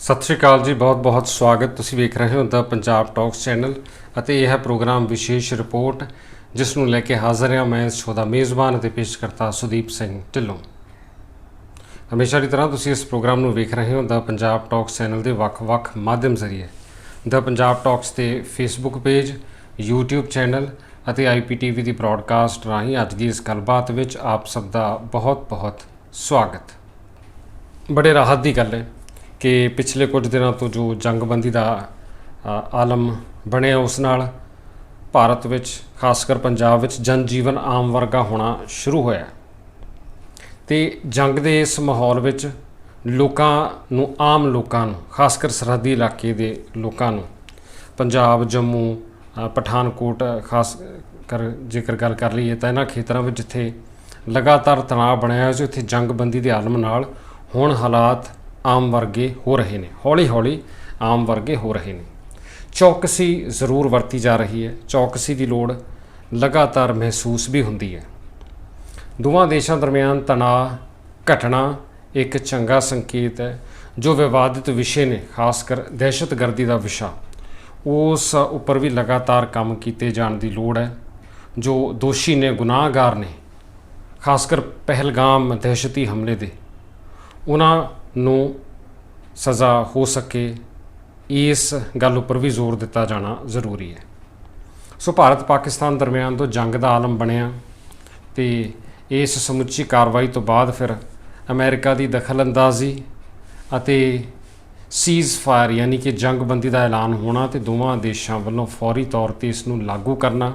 ਸਤਿ ਸ਼੍ਰੀ ਅਕਾਲ ਜੀ ਬਹੁਤ-ਬਹੁਤ ਸਵਾਗਤ। ਤੁਸੀਂ ਵੇਖ ਰਹੇ ਹੋ ਦਾ ਪੰਜਾਬ ਟਾਕਸ ਚੈਨਲ ਅਤੇ ਇਹ ਹੈ ਪ੍ਰੋਗਰਾਮ ਵਿਸ਼ੇਸ਼ ਰਿਪੋਰਟ, ਜਿਸ ਨੂੰ ਲੈ ਕੇ ਹਾਜ਼ਰ ਹਾਂ ਮੈਂ ਸੋਦਾ ਮੇਜ਼ਬਾਨ ਅਤੇ ਪੇਸ਼ਕਰਤਾ ਸੁਦੀਪ ਸਿੰਘ ਢਿੱਲੋਂ। ਹਮੇਸ਼ਾ ਦੀ ਤਰ੍ਹਾਂ ਤੁਸੀਂ ਇਸ ਪ੍ਰੋਗਰਾਮ ਨੂੰ ਵੇਖ ਰਹੇ ਹੋ ਦਾ ਪੰਜਾਬ ਟਾਕਸ ਚੈਨਲ ਦੇ ਵੱਖ-ਵੱਖ ਮਾਧਿਅਮ ਜ਼ਰੀਏ। ਦਾ ਪੰਜਾਬ ਟਾਕਸ ਤੇ ਫੇਸਬੁੱਕ ਪੇਜ, YouTube ਚੈਨਲ ਅਤੇ IPTV ਦੀ ਬ੍ਰਾਡਕਾਸਟ ਰਾਹੀਂ ਅੱਜ ਦੀ ਇਸ ਗੱਲਬਾਤ ਵਿੱਚ ਆਪ ਸਭ ਦਾ ਬਹੁਤ-ਬਹੁਤ ਸਵਾਗਤ। ਬੜੇ ਰਾਹਤ ਦੀ ਗੱਲ ਹੈ। ਕਿ ਪਿਛਲੇ ਕੁਝ ਦਿਨਾਂ ਤੋਂ ਜੋ ਜੰਗਬੰਦੀ ਦਾ ਆਲਮ ਬਣਿਆ ਉਸ ਨਾਲ, ਭਾਰਤ ਵਿੱਚ ਖਾਸ ਕਰ ਪੰਜਾਬ ਵਿੱਚ ਜਨਜੀਵਨ ਆਮ ਵਰਗਾ ਹੋਣਾ ਸ਼ੁਰੂ ਹੋਇਆ। ਤੇ ਜੰਗ ਦੇ ਇਸ ਮਾਹੌਲ ਵਿੱਚ ਲੋਕਾਂ ਨੂੰ, ਆਮ ਲੋਕਾਂ ਨੂੰ ਖਾਸ ਕਰ ਸਰਹੱਦੀ ਇਲਾਕੇ ਦੇ ਲੋਕਾਂ ਨੂੰ, ਪੰਜਾਬ, ਜੰਮੂ ਪਠਾਨਕੋਟ ਖਾਸ ਕਰ ਜੇਕਰ ਗੱਲ ਕਰ ਲਈਏ ਤਾਂ ਇਹਨਾਂ ਖੇਤਰਾਂ ਵਿੱਚ ਜਿੱਥੇ ਲਗਾਤਾਰ ਤਣਾਅ ਬਣਿਆ ਹੋਇਆ ਸੀ, ਉੱਥੇ ਜੰਗਬੰਦੀ ਦੇ ਆਲਮ ਨਾਲ ਹੁਣ ਹਾਲਾਤ ਆਮ ਵਰਗੇ ਹੋ ਰਹੇ ਨੇ, ਹੌਲੀ-ਹੌਲੀ ਆਮ ਵਰਗੇ ਹੋ ਰਹੇ ਨੇ। ਚੌਕਸੀ ਜ਼ਰੂਰ ਵਰਤੀ ਜਾ ਰਹੀ ਹੈ, ਚੌਕਸੀ ਦੀ ਲੋੜ ਲਗਾਤਾਰ ਮਹਿਸੂਸ ਵੀ ਹੁੰਦੀ ਹੈ। ਦੋਵਾਂ ਦੇਸ਼ਾਂ ਦਰਮਿਆਨ ਤਣਾਅ ਘਟਣਾ ਇੱਕ ਚੰਗਾ ਸੰਕੇਤ ਹੈ, ਜੋ ਵਿਵਾਦਿਤ ਵਿਸ਼ੇ ਨੇ, ਖਾਸ ਕਰ ਦਹਿਸ਼ਤਗਰਦੀ ਦਾ ਵਿਸ਼ਾ। ਉਸ ਉੱਪਰ ਵੀ ਲਗਾਤਾਰ ਕੰਮ ਕੀਤੇ ਜਾਣ ਦੀ ਲੋੜ ਹੈ, ਜੋ ਦੋਸ਼ੀ ਨੇ, ਗੁਨਾਹਗਾਰ ਨੇ, ਖਾਸ ਕਰ ਪਹਿਲਗਾਮ ਦਹਿਸ਼ਤੀ ਹਮਲੇ ਦੇ। ਉਹਨਾਂ ਨੂੰ ਸਜ਼ਾ ਹੋ ਸਕੇ, ਇਸ ਗੱਲ ਉੱਪਰ ਵੀ ਜ਼ੋਰ ਦਿੱਤਾ ਜਾਣਾ ਜ਼ਰੂਰੀ ਹੈ। ਸੋ ਭਾਰਤ ਪਾਕਿਸਤਾਨ ਦਰਮਿਆਨ ਤੋਂ ਜੰਗ ਦਾ ਆਲਮ ਬਣਿਆ ਤੇ ਇਸ ਸਮੁੱਚੀ ਕਾਰਵਾਈ ਤੋਂ ਬਾਅਦ ਫਿਰ ਅਮਰੀਕਾ ਦੀ ਦਖਲਅੰਦਾਜ਼ੀ ਅਤੇ ਸੀਜ਼ ਫਾਇਰ ਯਾਨੀ ਕਿ ਜੰਗਬੰਦੀ ਦਾ ਐਲਾਨ ਹੋਣਾ ਤੇ ਦੋਵਾਂ ਦੇਸ਼ਾਂ ਵੱਲੋਂ ਫੌਰੀ ਤੌਰ ਤੇ ਇਸ ਨੂੰ ਲਾਗੂ ਕਰਨਾ,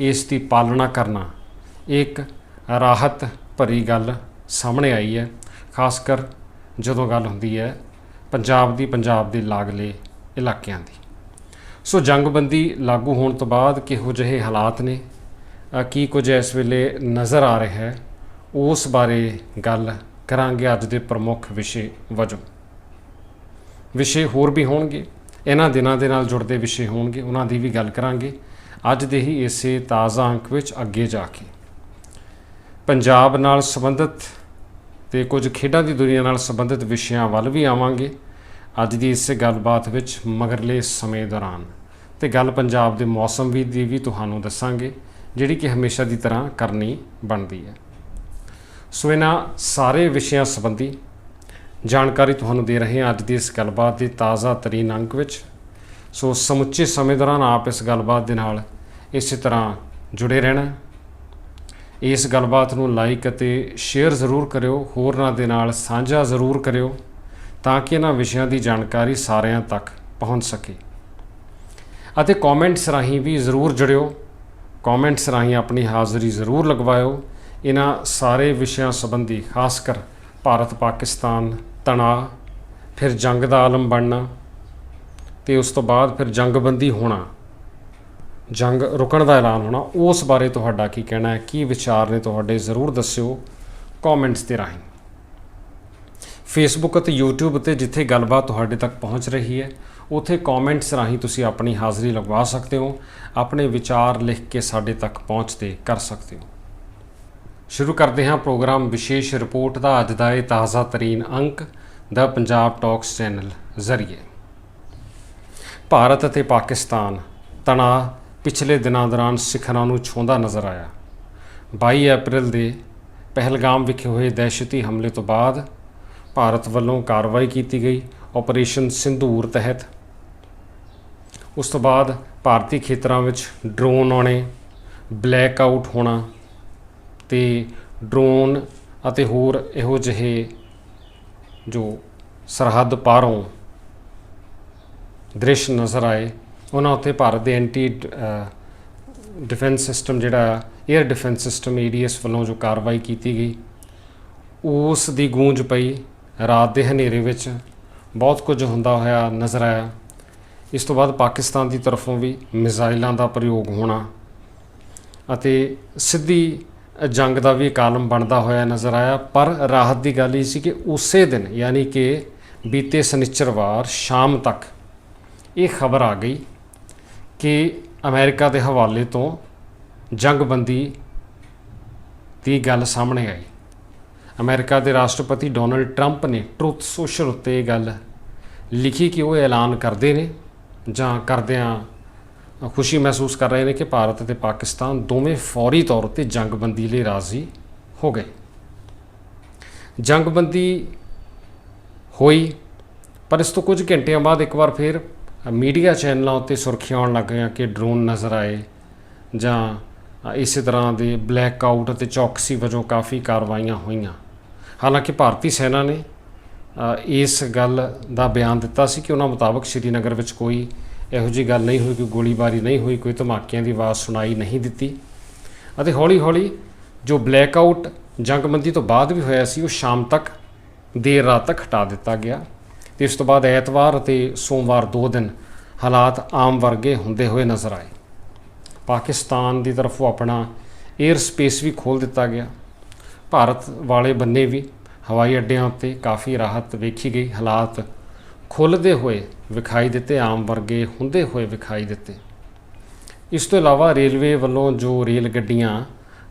ਇਸ ਦੀ ਪਾਲਣਾ ਕਰਨਾ ਇੱਕ ਰਾਹਤ ਭਰੀ ਗੱਲ ਸਾਹਮਣੇ ਆਈ ਹੈ, ਖਾਸ ਕਰ ਜਦੋਂ ਗੱਲ ਹੁੰਦੀ ਹੈ ਪੰਜਾਬ ਦੀ, ਪੰਜਾਬ ਦੇ ਲਾਗਲੇ ਇਲਾਕਿਆਂ ਦੀ। ਸੋ ਜੰਗਬੰਦੀ ਲਾਗੂ ਹੋਣ ਤੋਂ ਬਾਅਦ ਕਿਹੋ ਜਿਹੇ ਹਾਲਾਤ ਨੇ? ਕੀ ਕੁਝ ਇਸ ਵੇਲੇ ਨਜ਼ਰ ਆ ਰਿਹਾ ਹੈ? ਉਸ ਬਾਰੇ ਗੱਲ ਕਰਾਂਗੇ ਅੱਜ ਦੇ ਪ੍ਰਮੁੱਖ ਵਿਸ਼ੇ ਵਜੋਂ। ਵਿਸ਼ੇ ਹੋਰ ਵੀ ਹੋਣਗੇ। ਇਹਨਾਂ ਦਿਨਾਂ ਦੇ ਨਾਲ ਜੁੜਦੇ ਵਿਸ਼ੇ ਹੋਣਗੇ। ਉਹਨਾਂ ਦੀ ਵੀ ਗੱਲ ਕਰਾਂਗੇ। ਅੱਜ ਦੇ ਹੀ ਇਸੇ ਤਾਜ਼ਾ ਅੰਕ ਵਿੱਚ ਅੱਗੇ ਜਾ ਕੇ। ਪੰਜਾਬ ਨਾਲ ਸੰਬੰਧਿਤ ਤੇ ਕੁਝ ਖੇਡਾਂ ਦੀ ਦੁਨੀਆ ਨਾਲ ਸੰਬੰਧਿਤ ਵਿਸ਼ਿਆਂ ਵੱਲ ਵੀ ਆਵਾਂਗੇ। ਅੱਜ ਦੀ ਇਸ ਗੱਲਬਾਤ ਵਿੱਚ ਮਗਰਲੇ ਸਮੇਂ ਦੌਰਾਨ ਤੇ ਗੱਲ ਪੰਜਾਬ ਦੇ ਮੌਸਮ ਵੀ ਦੀ ਵੀ ਤੁਹਾਨੂੰ ਦੱਸਾਂਗੇ, ਜਿਹੜੀ ਕਿ ਹਮੇਸ਼ਾ ਦੀ ਤਰ੍ਹਾਂ ਕਰਨੀ ਬਣਦੀ ਹੈ। ਸੋ ਇਹਨਾਂ ਸਾਰੇ ਵਿਸ਼ਿਆਂ ਸੰਬੰਧੀ ਜਾਣਕਾਰੀ ਤੁਹਾਨੂੰ ਦੇ ਰਹੇ ਹਾਂ ਅੱਜ ਦੀ ਇਸ ਗੱਲਬਾਤ ਦੇ ਤਾਜ਼ਾ ਤਰੀਨ ਅੰਕ ਵਿੱਚ। ਸੋ ਸਮੁੱਚੇ ਸਮੇਂ ਦੌਰਾਨ ਆਪ ਇਸ ਗੱਲਬਾਤ ਦੇ ਨਾਲ ਇਸੇ ਤਰ੍ਹਾਂ ਜੁੜੇ ਰਹਿਣਾ। ਇਸ ਗੱਲਬਾਤ ਨੂੰ ਲਾਈਕ ਅਤੇ ਸ਼ੇਅਰ ਜ਼ਰੂਰ ਕਰਿਓ, ਹੋਰਨਾਂ ਦੇ ਨਾਲ ਸਾਂਝਾ ਜ਼ਰੂਰ ਕਰਿਓ ਤਾਂ ਕਿ ਇਹਨਾਂ ਵਿਸ਼ਿਆਂ ਦੀ ਜਾਣਕਾਰੀ ਸਾਰਿਆਂ ਤੱਕ ਪਹੁੰਚ ਸਕੇ। ਅਤੇ ਕਮੈਂਟਸ ਰਾਹੀਂ ਵੀ ਜ਼ਰੂਰ ਜੁੜਿਓ ਕਮੈਂਟਸ ਰਾਹੀਂ ਆਪਣੀ ਹਾਜ਼ਰੀ ਜ਼ਰੂਰ ਲਗਵਾਇਓ। ਇਹਨਾਂ ਸਾਰੇ ਵਿਸ਼ਿਆਂ ਸੰਬੰਧੀ ਖਾਸ ਕਰ ਭਾਰਤ, ਪਾਕਿਸਤਾਨ, ਤਣਾਅ, ਫਿਰ ਜੰਗ ਦਾ ਆਲਮ ਬਣਨਾ ਤੇ ਉਸ ਤੋਂ ਬਾਅਦ ਫਿਰ ਜੰਗਬੰਦੀ ਹੋਣਾ। ਜੰਗ ਰੁਕਣ ਦਾ ਐਲਾਨ ਹੋਣਾ, ਉਸ ਬਾਰੇ ਤੁਹਾਡਾ ਕੀ ਕਹਿਣਾ ਹੈ? ਕੀ ਵਿਚਾਰ ਨੇ ਤੁਹਾਡੇ? ਜ਼ਰੂਰ ਦੱਸਿਓ ਕਮੈਂਟਸ ਦੇ ਰਾਹੀਂ। ਫੇਸਬੁੱਕ ਅਤੇ YouTube ਤੇ ਜਿੱਥੇ ਗੱਲਬਾਤ ਤੁਹਾਡੇ ਤੱਕ ਪਹੁੰਚ ਰਹੀ ਹੈ, ਉਥੇ ਕਮੈਂਟਸ ਰਾਹੀਂ ਤੁਸੀਂ ਆਪਣੀ ਹਾਜ਼ਰੀ ਲਗਵਾ ਸਕਦੇ ਹੋ, ਆਪਣੇ ਵਿਚਾਰ ਲਿਖ ਕੇ ਸਾਡੇ ਤੱਕ ਪਹੁੰਚਦੇ ਕਰ ਸਕਦੇ ਹੋ। ਸ਼ੁਰੂ ਕਰਦੇ ਹਾਂ ਪ੍ਰੋਗਰਾਮ ਵਿਸ਼ੇਸ਼ ਰਿਪੋਰਟ ਦਾ। ਅੱਜ ਦਾ ਇਹ ਤਾਜ਼ਾ ਤਰੀਨ ਅੰਕ, ਦਾ ਪੰਜਾਬ ਟਾਕਸ ਚੈਨਲ ਜ਼ਰੀਏ। ਭਾਰਤ ਅਤੇ ਪਾਕਿਸਤਾਨ ਤਣਾਅ ਪਿਛਲੇ ਦਿਨਾਂ ਦੌਰਾਨ ਸਿਖਰਾਂ ਨੂੰ ਛੂੰਹਦਾ ਨਜ਼ਰ ਆਇਆ। 22 ਅਪ੍ਰੈਲ ਦੇ ਪਹਿਲਗਾਮ ਵਿਖੇ ਹੋਏ ਦਹਿਸ਼ਤੀ ਹਮਲੇ ਤੋਂ ਬਾਅਦ ਭਾਰਤ ਵੱਲੋਂ ਕਾਰਵਾਈ ਕੀਤੀ ਗਈ ਆਪਰੇਸ਼ਨ ਸਿੰਧੂਰ ਤਹਿਤ। ਉਸ ਤੋਂ ਬਾਅਦ ਭਾਰਤੀ ਖੇਤਰਾਂ ਵਿੱਚ ਡਰੋਨ ਆਉਣੇ, ਬਲੈਕ ਆਊਟ ਹੋਣਾ ਤੇ ਡਰੋਨ ਅਤੇ ਹੋਰ ਇਹੋ ਜਿਹੇ ਜੋ ਸਰਹੱਦ ਪਾਰੋਂ ਦ੍ਰਿਸ਼ ਨਜ਼ਰ ਆਏ ਉਹਨਾਂ ਉੱਤੇ ਭਾਰਤ ਦੇ ਐਂਟੀ ਡਿਫੈਂਸ ਸਿਸਟਮ ਜਿਹੜਾ 에ਅਰ ਡਿਫੈਂਸ ਸਿਸਟਮ ਏਡੀਐਸ ਵੱਲੋਂ ਜੋ ਕਾਰਵਾਈ ਕੀਤੀ ਗਈ, ਉਸ ਦੀ ਗੂੰਜ ਪਈ ਰਾਤ ਦੇ ਹਨੇਰੇ ਵਿੱਚ। ਬਹੁਤ ਕੁਝ ਹੁੰਦਾ ਹੋਇਆ ਨਜ਼ਰ ਆਇਆ। ਇਸ ਤੋਂ ਬਾਅਦ ਪਾਕਿਸਤਾਨ ਦੀ ਤਰਫੋਂ ਵੀ ਮਿਜ਼ਾਈਲਾਂ ਦਾ ਪ੍ਰਯੋਗ ਹੋਣਾ ਅਤੇ ਸਿੱਧੀ ਜੰਗ ਦਾ ਵੀ ਕਾਲਮ ਬਣਦਾ ਹੋਇਆ ਨਜ਼ਰ ਆਇਆ। ਪਰ ਰਾਹਤ ਦੀ ਗੱਲ ਇਹ ਸੀ ਕਿ ਉਸੇ ਦਿਨ, ਯਾਨੀ ਕਿ ਬੀਤੇ ਸ਼ਨੀਚਰਵਾਰ ਸ਼ਾਮ ਤੱਕ ਇਹ ਖਬਰ ਆ ਗਈ ਕਿ ਅਮਰੀਕਾ ਦੇ ਹਵਾਲੇ ਤੋਂ ਜੰਗਬੰਦੀ ਦੀ ਗੱਲ ਸਾਹਮਣੇ ਆਈ। ਅਮਰੀਕਾ ਦੇ ਰਾਸ਼ਟਰਪਤੀ ਡੋਨਲਡ ਟਰੰਪ ਨੇ ਟਰੁੱਥ ਸੋਸ਼ਲ ਉੱਤੇ ਇਹ ਗੱਲ ਲਿਖੀ ਕਿ ਉਹ ਐਲਾਨ ਕਰਦੇ ਨੇ ਜਾਂ ਕਰਦਿਆਂ ਖੁਸ਼ੀ ਮਹਿਸੂਸ ਕਰ ਰਹੇ ਨੇ ਕਿ ਭਾਰਤ ਅਤੇ ਪਾਕਿਸਤਾਨ ਦੋਵੇਂ ਫੌਰੀ ਤੌਰ 'ਤੇ ਜੰਗਬੰਦੀ ਲਈ ਰਾਜ਼ੀ ਹੋ ਗਏ। ਜੰਗਬੰਦੀ ਹੋਈ, ਪਰ ਇਸ ਤੋਂ ਕੁਝ ਘੰਟਿਆਂ ਬਾਅਦ ਇੱਕ ਵਾਰ ਫਿਰ ਮੀਡੀਆ ਚੈਨਲਾਂ ਉੱਤੇ ਸੁਰਖੀਆਂ ਆਉਣ ਲੱਗ ਗਈਆਂ ਕਿ ਡਰੋਨ ਨਜ਼ਰ ਆਏ ਜਾਂ ਅ, ਇਸੇ ਤਰ੍ਹਾਂ ਦੇ ਬਲੈਕ ਆਊਟ ਅਤੇ ਚੌਕਸੀ ਵਜੋਂ ਕਾਫੀ ਕਾਰਵਾਈਆਂ ਹੋਈਆਂ। ਹਾਲਾਂਕਿ ਭਾਰਤੀ ਸੈਨਾ ਨੇ ਇਸ ਗੱਲ ਦਾ ਬਿਆਨ ਦਿੱਤਾ ਸੀ ਕਿ ਉਹਨਾਂ ਮੁਤਾਬਕ ਸ਼੍ਰੀਨਗਰ ਵਿੱਚ ਕੋਈ ਇਹੋ ਜਿਹੀ ਗੱਲ ਨਹੀਂ ਹੋਈ ਕੋਈ ਗੋਲੀਬਾਰੀ ਨਹੀਂ ਹੋਈ ਕੋਈ ਧਮਾਕਿਆਂ ਦੀ ਆਵਾਜ਼ ਸੁਣਾਈ ਨਹੀਂ ਦਿੱਤੀ। ਅਤੇ ਹੌਲੀ-ਹੌਲੀ ਜੋ ਬਲੈਕ ਆਊਟ ਜੰਗਬੰਦੀ ਤੋਂ ਬਾਅਦ ਵੀ ਹੋਇਆ ਸੀ ਉਹ ਸ਼ਾਮ ਤੱਕ ਦੇਰ ਰਾਤ ਤੱਕ ਹਟਾ ਦਿੱਤਾ ਗਿਆ। ਤੇ ਇਸ ਤੋਂ ਬਾਅਦ ਐਤਵਾਰ ਅਤੇ ਸੋਮਵਾਰ ਦੋ ਦਿਨ ਹਾਲਾਤ ਆਮ ਵਰਗੇ ਹੁੰਦੇ ਹੋਏ ਨਜ਼ਰ ਆਏ। ਪਾਕਿਸਤਾਨ ਦੀ ਤਰਫੋਂ ਆਪਣਾ 에ਅਰ ਸਪੇਸ ਵੀ ਖੋਲ ਦਿੱਤਾ ਗਿਆ। ਭਾਰਤ ਵਾਲੇ ਬੰਨੇ ਵੀ ਹਵਾਈ ਅੱਡਿਆਂ ਉੱਤੇ ਕਾਫੀ ਰਾਹਤ ਵੇਖੀ ਗਈ। ਹਾਲਾਤ ਖੁੱਲ੍ਹਦੇ ਹੋਏ ਵਿਖਾਈ ਦਿੱਤੇ, ਆਮ ਵਰਗੇ ਹੁੰਦੇ ਹੋਏ ਵਿਖਾਈ ਦਿੱਤੇ। ਇਸ ਤੋਂ ਇਲਾਵਾ ਰੇਲਵੇ ਵੱਲੋਂ ਜੋ ਰੇਲ ਗੱਡੀਆਂ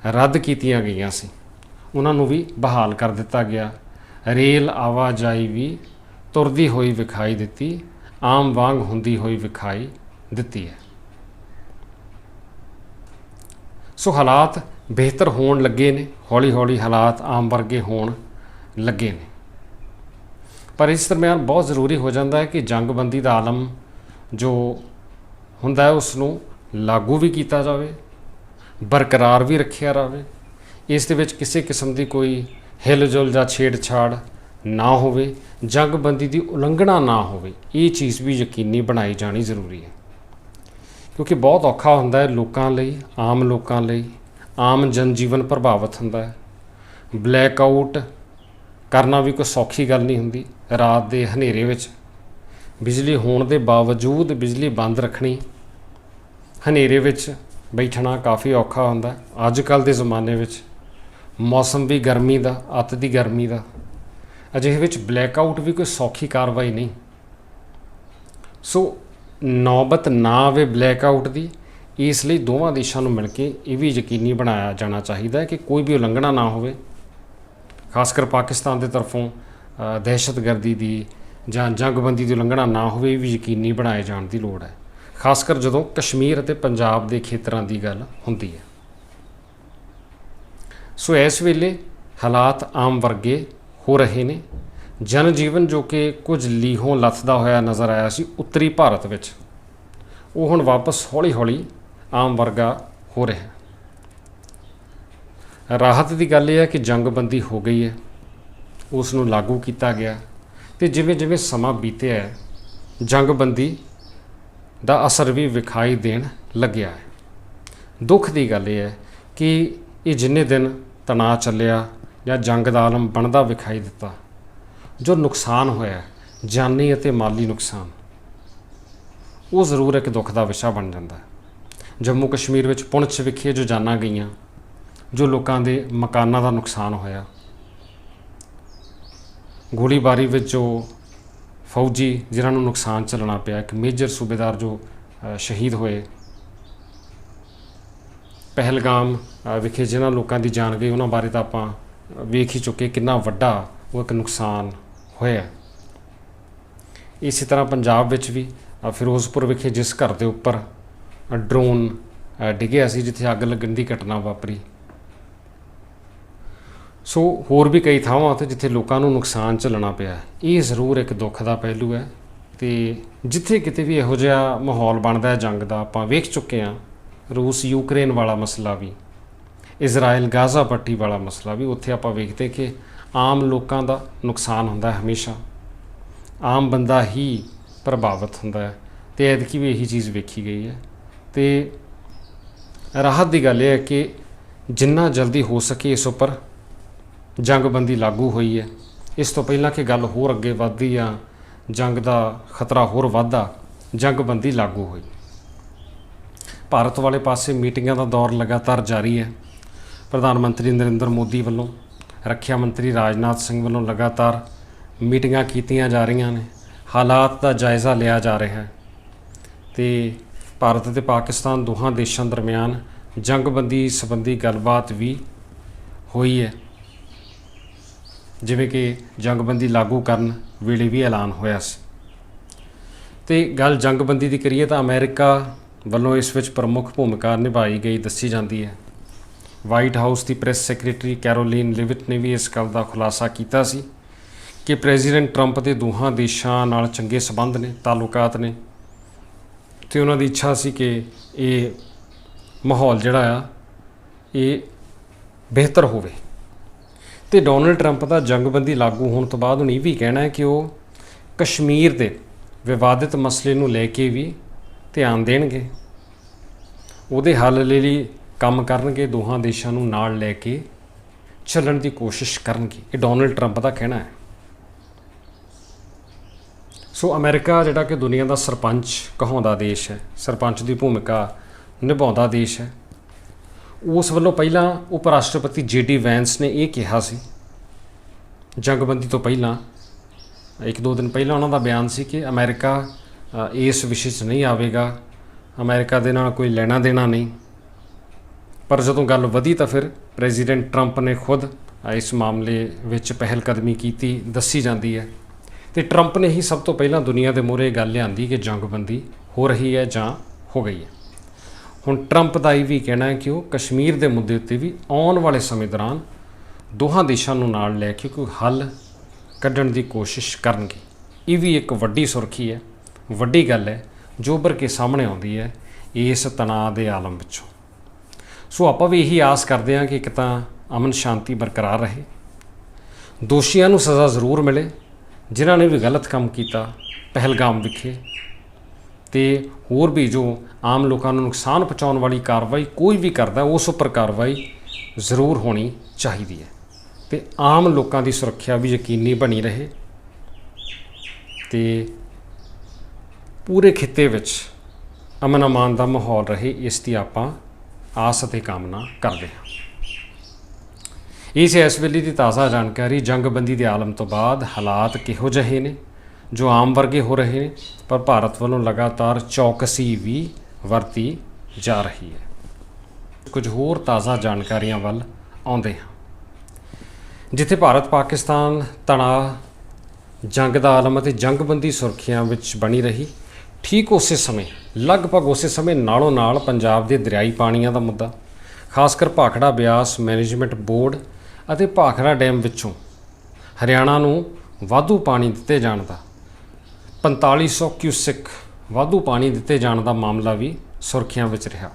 ਰੱਦ ਕੀਤੀਆਂ ਗਈਆਂ ਸੀ, ਉਹਨਾਂ ਨੂੰ ਵੀ ਬਹਾਲ ਕਰ ਦਿੱਤਾ ਗਿਆ। ਰੇਲ ਆਵਾਜਾਈ ਵੀ ਤੁਰਦੀ ਹੋਈ ਵਿਖਾਈ ਦਿੱਤੀ, ਆਮ ਵਾਂਗ ਹੁੰਦੀ ਹੋਈ ਵਿਖਾਈ ਦਿੱਤੀ ਹੈ। ਸੋ ਹਾਲਾਤ ਬਿਹਤਰ ਹੋਣ ਲੱਗੇ ਨੇ, ਹੌਲੀ-ਹੌਲੀ ਹਾਲਾਤ ਆਮ ਵਰਗੇ ਹੋਣ ਲੱਗੇ ਨੇ। ਪਰ ਇਸ ਦਰਮਿਆਨ ਬਹੁਤ ਜ਼ਰੂਰੀ ਹੋ ਜਾਂਦਾ ਹੈ ਕਿ ਜੰਗਬੰਦੀ ਦਾ ਆਲਮ ਜੋ ਹੁੰਦਾ ਹੈ ਉਸ ਨੂੰ ਲਾਗੂ ਵੀ ਕੀਤਾ ਜਾਵੇ, ਬਰਕਰਾਰ ਵੀ ਰੱਖਿਆ ਜਾਵੇ। ਇਸ ਦੇ ਵਿੱਚ ਕਿਸੇ ਕਿਸਮ ਦੀ ਕੋਈ ਹਿਲਜੁਲ ਜਾਂ ਛੇੜਛਾੜ ਨਾ ਹੋਵੇ, ਜੰਗਬੰਦੀ ਦੀ ਉਲੰਘਣਾ ਨਾ ਹੋਵੇ, ਇਹ ਚੀਜ਼ ਵੀ ਯਕੀਨੀ ਬਣਾਈ ਜਾਣੀ ਜ਼ਰੂਰੀ ਹੈ। ਕਿਉਂਕਿ ਬਹੁਤ ਔਖਾ ਹੁੰਦਾ ਹੈ ਲੋਕਾਂ ਲਈ, ਆਮ ਲੋਕਾਂ ਲਈ, ਆਮ ਜਨਜੀਵਨ ਪ੍ਰਭਾਵਿਤ ਹੁੰਦਾ ਹੈ। ਬਲੈਕ ਆਊਟ ਕਰਨਾ ਵੀ ਕੋਈ ਸੌਖੀ ਗੱਲ ਨਹੀਂ ਹੁੰਦੀ, ਰਾਤ ਦੇ ਹਨੇਰੇ ਵਿੱਚ। ਬਿਜਲੀ ਹੋਣ ਦੇ ਬਾਵਜੂਦ ਬਿਜਲੀ ਬੰਦ ਰੱਖਣੀ, ਹਨੇਰੇ ਵਿੱਚ ਬੈਠਣਾ ਕਾਫੀ ਔਖਾ ਹੁੰਦਾ ਅੱਜ ਕੱਲ ਦੇ ਜ਼ਮਾਨੇ ਵਿੱਚ ਮੌਸਮ ਵੀ ਗਰਮੀ ਦਾ, ਅੱਤ ਦੀ ਗਰਮੀ ਦਾ। ਅਜਿਹੇ ਵਿੱਚ ਬਲੈਕ ਆਊਟ ਵੀ ਕੋਈ ਸੌਖੀ ਕਾਰਵਾਈ ਨਹੀਂ। ਸੋ ਨੌਬਤ ਨਾ ਆਵੇ ਬਲੈਕ ਆਊਟ ਦੀ, ਇਸ ਲਈ ਦੋਵਾਂ ਦੇਸ਼ਾਂ ਨੂੰ ਮਿਲ ਕੇ ਇਹ ਵੀ ਯਕੀਨੀ ਬਣਾਇਆ ਜਾਣਾ ਚਾਹੀਦਾ ਹੈ ਕਿ ਕੋਈ ਵੀ ਉਲੰਘਣਾ ਨਾ ਹੋਵੇ। ਖਾਸ ਕਰ ਪਾਕਿਸਤਾਨ ਦੇ ਤਰਫੋਂ ਦਹਿਸ਼ਤਗਰਦੀ ਦੀ ਜਾਂ ਜੰਗਬੰਦੀ ਦੀ ਉਲੰਘਣਾ ਨਾ ਹੋਵੇ, ਇਹ ਵੀ ਯਕੀਨੀ ਬਣਾਏ ਜਾਣ ਦੀ ਲੋੜ ਹੈ। ਖਾਸ ਕਰ ਜਦੋਂ ਕਸ਼ਮੀਰ ਅਤੇ ਪੰਜਾਬ ਦੇ ਖੇਤਰਾਂ ਦੀ ਗੱਲ ਹੁੰਦੀ ਹੈ। ਸੋ ਇਸ ਵੇਲੇ ਹਾਲਾਤ ਆਮ ਵਰਗੇ ਹੋ ਰਹੇ ਨੇ। ਜਨ ਜੀਵਨ ਜੋ ਕਿ ਕੁਝ ਲੀਹੋਂ ਲੱਥਦਾ ਹੋਇਆ ਨਜ਼ਰ ਆਇਆ ਸੀ ਉੱਤਰੀ ਭਾਰਤ ਵਿੱਚ, ਉਹ ਹੁਣ ਵਾਪਸ ਹੌਲੀ-ਹੌਲੀ ਆਮ ਵਰਗਾ ਹੋ ਰਿਹਾ ਹੈ। ਰਾਹਤ ਦੀ ਗੱਲ ਇਹ ਹੈ ਕਿ ਜੰਗਬੰਦੀ ਹੋ ਗਈ ਹੈ, ਉਸ ਨੂੰ ਲਾਗੂ ਕੀਤਾ ਗਿਆ ਤੇ ਜਿਵੇਂ ਜਿਵੇਂ ਸਮਾਂ ਬੀਤਿਆ ਹੈ, ਜੰਗਬੰਦੀ ਦਾ ਅਸਰ ਵੀ ਵਿਖਾਈ ਦੇਣ ਲੱਗਿਆ ਹੈ। ਦੁੱਖ ਦੀ ਗੱਲ ਇਹ ਹੈ ਕਿ ਇਹ ਜਿੰਨੇ ਦਿਨ ਤਣਾਅ ਚੱਲਿਆ ਜਾਂ ਜੰਗ ਦਾ ਆਲਮ ਬਣਦਾ ਵਿਖਾਈ ਦਿੱਤਾ, ਜੋ ਨੁਕਸਾਨ ਹੋਇਆ, ਜਾਨੀ ਅਤੇ ਮਾਲੀ ਨੁਕਸਾਨ। ਉਹ ਜ਼ਰੂਰ ਇੱਕ ਦੁੱਖ ਦਾ ਵਿਸ਼ਾ ਬਣ ਜਾਂਦਾ ਹੈ। ਜੰਮੂ ਕਸ਼ਮੀਰ ਵਿੱਚ ਪੁੰਛ ਵਿਖੇ ਜੋ ਜਾਨਾਂ ਗਈਆਂ, ਜੋ ਲੋਕਾਂ ਦੇ ਮਕਾਨਾਂ ਦਾ ਨੁਕਸਾਨ ਹੋਇਆ। ਗੋਲੀਬਾਰੀ ਵਿੱਚ ਜੋ ਫੌਜੀ, ਜਿਨ੍ਹਾਂ ਨੂੰ ਨੁਕਸਾਨ ਝੱਲਣਾ ਪਿਆ, ਇੱਕ ਮੇਜਰ ਸੂਬੇਦਾਰ ਜੋ ਸ਼ਹੀਦ ਹੋਏ। ਪਹਿਲਗਾਮ ਵਿਖੇ ਜਿਨ੍ਹਾਂ ਲੋਕਾਂ ਦੀ ਜਾਨ ਗਈ, ਉਹਨਾਂ ਬਾਰੇ ਤਾਂ ਆਪਾਂ ਵੇਖ ਹੀ ਚੁੱਕੇ ਕਿੰਨਾ ਵੱਡਾ ਉਹ ਇੱਕ ਨੁਕਸਾਨ ਹੋਇਆ। ਇਸੇ ਤਰ੍ਹਾਂ ਪੰਜਾਬ ਵਿੱਚ ਵੀ ਫਿਰੋਜ਼ਪੁਰ ਵਿਖੇ ਜਿਸ ਘਰ ਦੇ ਉੱਪਰ ਡਰੋਨ ਡਿੱਗਿਆ ਸੀ, ਜਿੱਥੇ ਅੱਗ ਲੱਗਣ ਦੀ ਘਟਨਾ ਵਾਪਰੀ। ਸੋ ਹੋਰ ਵੀ ਕਈ ਥਾਵਾਂ ਉੱਤੇ ਜਿੱਥੇ ਲੋਕਾਂ ਨੂੰ ਨੁਕਸਾਨ ਝੱਲਣਾ ਪਿਆ ਇਹ ਜ਼ਰੂਰ ਇੱਕ ਦੁੱਖ ਦਾ ਪਹਿਲੂ ਹੈ। ਤੇ ਜਿੱਥੇ ਕਿਤੇ ਵੀ ਇਹੋ ਜਿਹਾ ਮਾਹੌਲ ਬਣਦਾ ਹੈ, ਜੰਗ ਦਾ ਆਪਾਂ ਵੇਖ ਚੁੱਕੇ ਹਾਂ ਰੂਸ ਯੂਕਰੇਨ ਵਾਲਾ ਮਸਲਾ ਵੀ। ਇਜ਼ਰਾਈਲ ਗਾਜ਼ਾ ਪੱਟੀ ਵਾਲਾ ਮਸਲਾ ਵੀ ਉੱਥੇ ਆਪਾਂ ਵੇਖਦੇ ਕਿ ਆਮ ਲੋਕਾਂ ਦਾ ਨੁਕਸਾਨ ਹੁੰਦਾ ਹੈ ਹਮੇਸ਼ਾ। ਆਮ ਬੰਦਾ ਹੀ ਪ੍ਰਭਾਵਿਤ ਹੁੰਦਾ ਹੈ ਤੇ ਐਤਕੀ ਵੀ ਇਹੀ ਚੀਜ਼ ਵੇਖੀ ਗਈ ਹੈ। ਤੇ ਰਾਹਤ ਦੀ ਗੱਲ ਇਹ ਹੈ ਕਿ ਜਿੰਨਾ ਜਲਦੀ ਹੋ ਸਕੇ ਇਸ ਉੱਪਰ ਜੰਗਬੰਦੀ ਲਾਗੂ ਹੋਈ ਹੈ। ਇਸ ਤੋਂ ਪਹਿਲਾਂ ਕਿ ਗੱਲ ਹੋਰ ਅੱਗੇ ਵੱਧਦੀ ਜਾਂ ਜੰਗ ਦਾ ਖਤਰਾ ਹੋਰ ਵੱਧਦਾ, ਜੰਗਬੰਦੀ ਲਾਗੂ ਹੋਈ। ਭਾਰਤ ਵਾਲੇ ਪਾਸੇ ਮੀਟਿੰਗਾਂ ਦਾ ਦੌਰ ਲਗਾਤਾਰ ਜਾਰੀ ਹੈ। ਪ੍ਰਧਾਨ ਮੰਤਰੀ ਨਰਿੰਦਰ ਮੋਦੀ ਵੱਲੋਂ, ਰੱਖਿਆ ਮੰਤਰੀ ਰਾਜਨਾਥ ਸਿੰਘ ਵੱਲੋਂ ਲਗਾਤਾਰ ਮੀਟਿੰਗਾਂ ਕੀਤੀਆਂ ਜਾ ਰਹੀਆਂ ਨੇ, ਹਾਲਾਤ ਦਾ ਜਾਇਜ਼ਾ ਲਿਆ ਜਾ ਰਿਹਾ ਹੈ। ਤੇ ਭਾਰਤ ਤੇ ਪਾਕਿਸਤਾਨ ਦੋਹਾਂ ਦੇਸ਼ਾਂ ਦਰਮਿਆਨ ਜੰਗਬੰਦੀ ਸੰਬੰਧੀ ਗੱਲਬਾਤ ਵੀ ਹੋਈ ਹੈ। ਜਿਵੇਂ ਕਿ ਜੰਗਬੰਦੀ ਲਾਗੂ ਕਰਨ ਵੇਲੇ ਵੀ ਐਲਾਨ ਹੋਇਆ ਸੀ। ਤੇ ਗੱਲ ਜੰਗਬੰਦੀ ਦੀ ਕਰੀਏ ਤਾਂ ਅਮਰੀਕਾ ਵੱਲੋਂ ਇਸ ਵਿੱਚ ਪ੍ਰਮੁੱਖ ਭੂਮਿਕਾ ਨਿਭਾਈ ਗਈ ਦੱਸੀ ਜਾਂਦੀ ਹੈ। ਵਾਈਟ ਹਾਊਸ ਦੀ ਪ੍ਰੈਸ ਸੈਕਟਰੀ ਕੈਰੋਲਿਨ ਲਿਵਿਟ ਨੇ ਵੀ ਇਸ ਗੱਲ ਦਾ ਖੁਲਾਸਾ ਕੀਤਾ ਸੀ ਕਿ ਪ੍ਰੈਜ਼ੀਡੈਂਟ ਟਰੰਪ ਦੇ ਦੋਹਾਂ ਦੇਸ਼ਾਂ ਨਾਲ ਚੰਗੇ ਸਬੰਧ ਨੇ, ਤਾਲੁਕਾਤ ਨੇ ਤੇ ਉਹਨਾਂ ਦੀ ਇੱਛਾ ਸੀ ਕਿ ਇਹ ਮਾਹੌਲ ਜਿਹੜਾ ਆ, ਇਹ ਬਿਹਤਰ ਹੋਵੇ। ਤੇ ਡੋਨਲਡ ਟਰੰਪ ਦਾ ਜੰਗਬੰਦੀ ਲਾਗੂ ਹੋਣ ਤੋਂ ਬਾਅਦ ਹੁਣ ਇਹ ਵੀ ਕਹਿਣਾ ਹੈ ਕਿ ਉਹ ਕਸ਼ਮੀਰ ਦੇ ਵਿਵਾਦਿਤ ਮਸਲੇ ਨੂੰ ਲੈ ਕੇ ਵੀ ਧਿਆਨ ਦੇਣਗੇ। ਉਹਦੇ ਹੱਲ ਲਈ ਕੰਮ ਕਰਨਗੇ, ਦੋਹਾਂ ਦੇਸ਼ਾਂ ਨੂੰ ਨਾਲ ਲੈ ਕੇ ਚੱਲਣ ਦੀ ਕੋਸ਼ਿਸ਼ ਕਰਨਗੇ। ਇਹ ਡੋਨਲਡ ਟਰੰਪ ਦਾ ਕਹਿਣਾ ਹੈ। ਸੋ ਅਮਰੀਕਾ, ਜਿਹੜਾ ਕਿ ਦੁਨੀਆ ਦਾ ਸਰਪੰਚ ਕਹਾਉਂਦਾ ਦੇਸ਼ ਹੈ, ਸਰਪੰਚ ਦੀ ਭੂਮਿਕਾ ਨਿਭਾਉਂਦਾ ਦੇਸ਼ ਹੈ, ਉਸ ਵੱਲੋਂ ਪਹਿਲਾਂ ਉਪ ਰਾਸ਼ਟਰਪਤੀ ਜੀਡੀ ਵੈਂਸ ਨੇ ਇਹ ਕਿਹਾ ਸੀ, ਜੰਗਬੰਦੀ ਤੋਂ ਪਹਿਲਾਂ, ਇੱਕ ਦੋ ਦਿਨ ਪਹਿਲਾਂ ਉਹਨਾਂ ਦਾ ਬਿਆਨ ਸੀ ਕਿ ਅਮਰੀਕਾ ਇਸ ਵਿਸ਼ੇ 'ਚ ਨਹੀਂ ਆਵੇਗਾ, ਅਮਰੀਕਾ ਦੇ ਨਾਲ ਕੋਈ ਲੈਣਾ ਦੇਣਾ ਨਹੀਂ। ਪਰ ਜਦੋਂ ਗੱਲ ਵਧੀ ਤਾਂ ਫਿਰ ਪ੍ਰੈਜ਼ੀਡੈਂਟ ਟਰੰਪ ਨੇ ਖੁਦ ਇਸ ਮਾਮਲੇ ਵਿੱਚ ਪਹਿਲ ਕਦਮੀ ਕੀਤੀ, ਦੱਸੀ ਜਾਂਦੀ ਹੈ। ਤੇ ਟਰੰਪ ਨੇ ਹੀ ਸਭ ਤੋਂ ਪਹਿਲਾਂ ਦੁਨੀਆ ਦੇ ਮੂਹਰੇ ਗੱਲ ਲਿਆਂਦੀ ਕਿ ਜੰਗਬੰਦੀ ਹੋ ਰਹੀ ਹੈ ਜਾਂ ਹੋ ਗਈ ਹੈ। ਹੁਣ ਟਰੰਪ ਦਾ ਇਹ ਵੀ ਕਹਿਣਾ ਹੈ ਕਿ ਉਹ ਕਸ਼ਮੀਰ ਦੇ ਮੁੱਦੇ ਉੱਤੇ ਵੀ ਆਉਣ ਵਾਲੇ ਸਮੇਂ ਦੌਰਾਨ ਦੋਹਾਂ ਦੇਸ਼ਾਂ ਨੂੰ ਨਾਲ ਲੈ ਕੇ ਕੋਈ ਹੱਲ ਕੱਢਣ ਦੀ ਕੋਸ਼ਿਸ਼ ਕਰਨਗੇ। ਇਹ ਵੀ ਇੱਕ ਵੱਡੀ ਸੁਰਖੀ ਹੈ, ਵੱਡੀ ਗੱਲ ਹੈ, ਜੋ ਉੱਭਰ ਕੇ ਸਾਹਮਣੇ ਆਉਂਦੀ ਹੈ ਇਸ ਤਣਾਅ ਦੇ ਆਲਮ ਵਿੱਚੋਂ ਸੋ ਆਪਾਂ ਵੀ ਇਹੀ ਆਸ ਕਰਦੇ ਹਾਂ ਕਿ ਇੱਕ ਤਾਂ ਅਮਨ ਸ਼ਾਂਤੀ ਬਰਕਰਾਰ ਰਹੇ। ਦੋਸ਼ੀਆਂ ਨੂੰ ਸਜ਼ਾ ਜ਼ਰੂਰ ਮਿਲੇ, ਜਿਨ੍ਹਾਂ ਨੇ ਵੀ ਗਲਤ ਕੰਮ ਕੀਤਾ, ਪਹਿਲਗਾਮ ਵਿਖੇ। ਤੇ ਹੋਰ ਵੀ ਜੋ ਆਮ ਲੋਕਾਂ ਨੂੰ ਨੁਕਸਾਨ ਪਹੁੰਚਾਉਣ ਵਾਲੀ ਕਾਰਵਾਈ ਕੋਈ ਵੀ ਕਰਦਾ, ਉਸ ਉੱਪਰ ਕਾਰਵਾਈ ਜ਼ਰੂਰ ਹੋਣੀ ਚਾਹੀਦੀ ਹੈ। ਤੇ ਆਮ ਲੋਕਾਂ ਦੀ ਸੁਰੱਖਿਆ ਵੀ ਯਕੀਨੀ ਬਣੀ ਰਹੇ। ਤੇ ਪੂਰੇ ਖਿੱਤੇ ਵਿੱਚ ਅਮਨ ਅਮਾਨ ਦਾ ਮਾਹੌਲ ਰਹੇ, ਇਸ ਦੀ ਆਪਾਂ ਆਸ ਅਤੇ ਕਾਮਨਾ ਕਰਦੇ ਹਾਂ। ਇਸ ਇਸ ਵੇਲੇ ਦੀ ਤਾਜ਼ਾ ਜਾਣਕਾਰੀ, ਜੰਗਬੰਦੀ ਦੇ ਆਲਮ ਤੋਂ ਬਾਅਦ ਹਾਲਾਤ ਕਿਹੋ ਜਿਹੇ ਨੇ, ਜੋ ਆਮ ਵਰਗੇ ਹੋ ਰਹੇ ਨੇ, ਪਰ ਭਾਰਤ ਵੱਲੋਂ ਲਗਾਤਾਰ ਚੌਕਸੀ ਵੀ ਵਰਤੀ ਜਾ ਰਹੀ ਹੈ। ਕੁਝ ਹੋਰ ਤਾਜ਼ਾ ਜਾਣਕਾਰੀਆਂ ਵੱਲ ਆਉਂਦੇ ਹਾਂ। ਜਿੱਥੇ ਭਾਰਤ, ਪਾਕਿਸਤਾਨ ਤਣਾਅ, ਜੰਗ ਦਾ ਆਲਮ ਅਤੇ ਜੰਗਬੰਦੀ ਸੁਰਖੀਆਂ ਵਿੱਚ ਬਣੀ ਰਹੀ ਠੀਕ ਉਸੇ ਸਮੇਂ, ਲਗਭਗ ਉਸੇ ਸਮੇਂ ਨਾਲੋਂ ਨਾਲ ਪੰਜਾਬ ਦੇ ਦਰਿਆਈ ਪਾਣੀਆਂ ਦਾ ਮੁੱਦਾ ਖਾਸ ਕਰ ਭਾਖੜਾ ਬਿਆਸ ਮੈਨੇਜਮੈਂਟ ਬੋਰਡ ਅਤੇ ਭਾਖੜਾ ਡੈਮ ਵਿੱਚੋਂ, ਹਰਿਆਣਾ ਨੂੰ ਵਾਧੂ ਪਾਣੀ ਦਿੱਤੇ ਜਾਣ ਦਾ 4500 ਕਿਊਸਿਕ ਵਾਧੂ ਪਾਣੀ ਦਿੱਤੇ ਜਾਣ ਦਾ ਮਾਮਲਾ ਵੀ ਸੁਰਖੀਆਂ ਵਿੱਚ ਰਿਹਾ।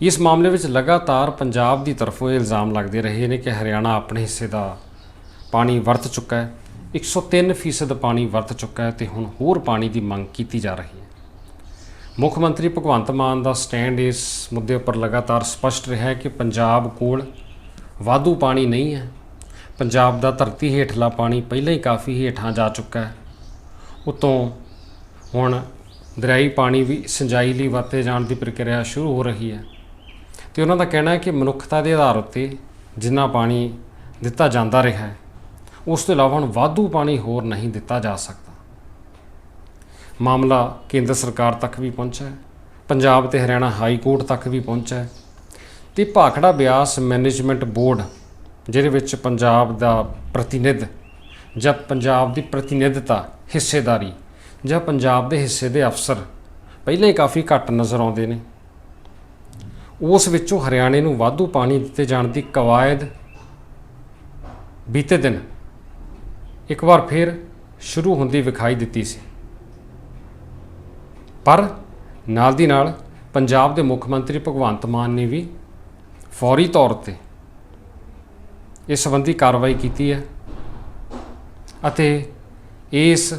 ਇਸ ਮਾਮਲੇ ਵਿੱਚ ਲਗਾਤਾਰ ਪੰਜਾਬ ਦੀ ਤਰਫੋਂ ਇਹ ਇਲਜ਼ਾਮ ਲੱਗਦੇ ਰਹੇ ਨੇ ਕਿ ਹਰਿਆਣਾ ਆਪਣੇ ਹਿੱਸੇ ਦਾ ਪਾਣੀ ਵਰਤ ਚੁੱਕਾ ਹੈ। 103% ਪਾਣੀ ਵਰਤ ਚੁੱਕਾ ਹੈ ਤੇ ਹੁਣ ਹੋਰ ਪਾਣੀ ਦੀ ਮੰਗ ਕੀਤੀ ਜਾ ਰਹੀ ਹੈ। ਮੁੱਖ ਮੰਤਰੀ ਭਗਵੰਤ ਮਾਨ ਦਾ ਸਟੈਂਡ ਇਸ ਮੁੱਦੇ ਉੱਪਰ ਲਗਾਤਾਰ ਸਪਸ਼ਟ ਰਿਹਾ ਹੈ ਕਿ ਪੰਜਾਬ ਕੋਲ ਵਾਧੂ ਪਾਣੀ ਨਹੀਂ ਹੈ। ਪੰਜਾਬ ਦਾ ਧਰਤੀ ਹੇਠਲਾ ਪਾਣੀ ਪਹਿਲਾਂ ਹੀ ਕਾਫੀ ਹੇਠਾਂ ਜਾ ਚੁੱਕਾ ਹੈ। ਉਤੋਂ ਹੁਣ ਦਰਿਆਈ ਪਾਣੀ ਵੀ ਸਿੰਜਾਈ ਲਈ ਵਰਤੇ ਜਾਣ ਦੀ ਪ੍ਰਕਿਰਿਆ ਸ਼ੁਰੂ ਹੋ ਰਹੀ ਹੈ ਤੇ ਉਹਨਾਂ ਦਾ ਕਹਿਣਾ ਹੈ ਕਿ ਮਨੁੱਖਤਾ ਦੇ ਆਧਾਰ ਉੱਤੇ ਜਿੰਨਾ ਪਾਣੀ ਦਿੱਤਾ ਜਾਂਦਾ ਰਿਹਾ ਹੈ ਉਸ ਤੋਂ ਇਲਾਵਾ ਹੁਣ ਵਾਧੂ ਪਾਣੀ ਹੋਰ ਨਹੀਂ ਦਿੱਤਾ ਜਾ ਸਕਦਾ। ਮਾਮਲਾ ਕੇਂਦਰ ਸਰਕਾਰ ਤੱਕ ਵੀ ਪਹੁੰਚਿਆ ਹੈ। ਪੰਜਾਬ ਤੇ ਹਰਿਆਣਾ ਹਾਈ ਕੋਰਟ ਤੱਕ ਵੀ ਪਹੁੰਚਿਆ ਹੈ। ਤੇ ਭਾਖੜਾ ਬਿਆਸ ਮੈਨੇਜਮੈਂਟ ਬੋਰਡ, ਜਿਹਦੇ ਵਿੱਚ ਪੰਜਾਬ ਦਾ ਪ੍ਰਤੀਨਿਧ ਜਾਂ ਪੰਜਾਬ ਦੀ ਪ੍ਰਤੀਨਿਧਤਾ ਹਿੱਸੇਦਾਰੀ ਜਾਂ ਪੰਜਾਬ ਦੇ ਹਿੱਸੇ ਦੇ ਅਫਸਰ ਪਹਿਲਾਂ ਹੀ ਕਾਫੀ ਘੱਟ ਨਜ਼ਰ ਆਉਂਦੇ ਨੇ। ਉਸ ਵਿੱਚੋਂ ਹਰਿਆਣੇ ਨੂੰ ਵਾਧੂ ਪਾਣੀ ਦਿੱਤੇ ਜਾਣ ਦੀ ਕਵਾਇਦ ਬੀਤੇ ਦਿਨ ਇੱਕ ਵਾਰ ਫਿਰ ਸ਼ੁਰੂ ਹੁੰਦੀ ਵਿਖਾਈ ਦਿੱਤੀ ਸੀ। ਪਰ ਨਾਲ ਦੀ ਨਾਲ ਪੰਜਾਬ ਦੇ ਮੁੱਖ ਮੰਤਰੀ ਭਗਵੰਤ ਮਾਨ ਨੇ ਵੀ ਫੌਰੀ ਤੌਰ ਤੇ ਇਸ ਸੰਬੰਧੀ ਕਾਰਵਾਈ ਕੀਤੀ ਹੈ ਅਤੇ ਇਸ